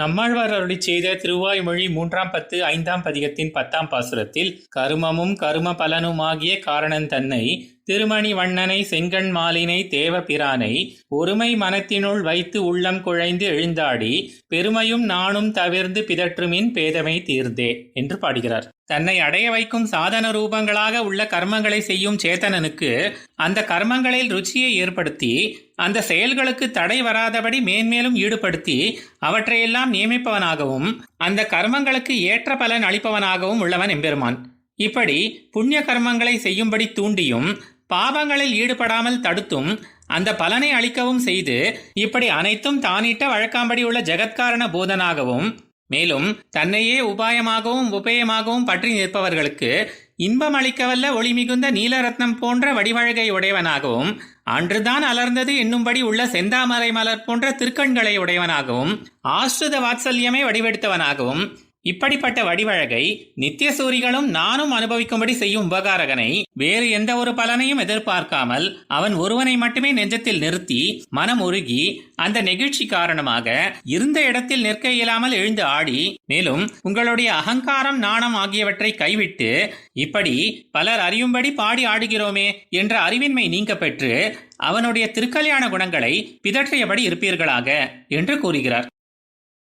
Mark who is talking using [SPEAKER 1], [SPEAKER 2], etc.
[SPEAKER 1] நம்மாழ்வார் அருளி செய்த திருவாய்மொழி மூன்றாம் பத்து ஐந்தாம் பதிகத்தின் பத்தாம் பாசுரத்தில் கருமமும் கரும பலனுமாகிய காரணம் தன்னை திருமணி வண்ணனை செங்கண் மாலினை தேவ பிரானை ஒருமை மனத்தினுள் வைத்து உள்ளம் குழைந்து எழுந்தாடி பெருமையும் நானும் தவிர்ந்து பிதற்றுமின் பேதமை தீர்ந்தே என்று பாடுகிறார். தன்னை அடைய வைக்கும் சாதன ரூபங்களாக உள்ள கர்மங்களை செய்யும் சேத்தனனுக்கு அந்த கர்மங்களில் ருச்சியை ஏற்படுத்தி அந்த செயல்களுக்கு தடை வராதபடி மேன்மேலும் ஈடுபடுத்தி அவற்றையெல்லாம் நியமிப்பவனாகவும் அந்த கர்மங்களுக்கு ஏற்ற பலன் அளிப்பவனாகவும் உள்ளவன் எம்பெருமான். இப்படி புண்ணிய கர்மங்களை செய்யும்படி தூண்டியும் பாவங்களில் ஈடுபடாமல் தடுத்தும் அந்த பலனை அளிக்கவும் செய்து இப்படி அனைத்தும் தானிட்ட வழக்காம்படி உள்ள ஜெகத்காரண போதனாகவும் மேலும் தன்னையே உபாயமாகவும் உபயமாகவும் பற்றி நிற்பவர்களுக்கு இன்பம் அளிக்கவல்ல ஒளிமிகுந்த நீலரத்னம் போன்ற வடிவழகை உடையவனாகவும் அன்றுதான் அலர்ந்தது என்னும்படி உள்ள செந்தாமரை மலர் போன்ற திருக்கண்களை உடையவனாகவும் ஆஸ்ருத வாத்சல்யமே வடிவெடுத்தவனாகவும் இப்படிப்பட்ட வடிவழகை நித்திய சூரிகளும் நானும் அனுபவிக்கும்படி செய்யும் உபகாரகனை வேறு எந்த ஒரு பலனையும் எதிர்பார்க்காமல் அவன் ஒருவனை மட்டுமே நெஞ்சத்தில் நிறுத்தி மனம் உருகி அந்த நெகிழ்ச்சி காரணமாக இருந்த இடத்தில் நிற்க இயலாமல் எழுந்து ஆடி மேலும் உங்களுடைய அகங்காரம் நாணம் ஆகியவற்றை கைவிட்டு இப்படி பலர் அறியும்படி பாடி ஆடுகிறோமே என்ற அறிவின்மை நீங்க பெற்று அவனுடைய திருக்கல்யாண குணங்களை பிதற்றியபடி இருப்பீர்களாக என்று கூறுகிறார்.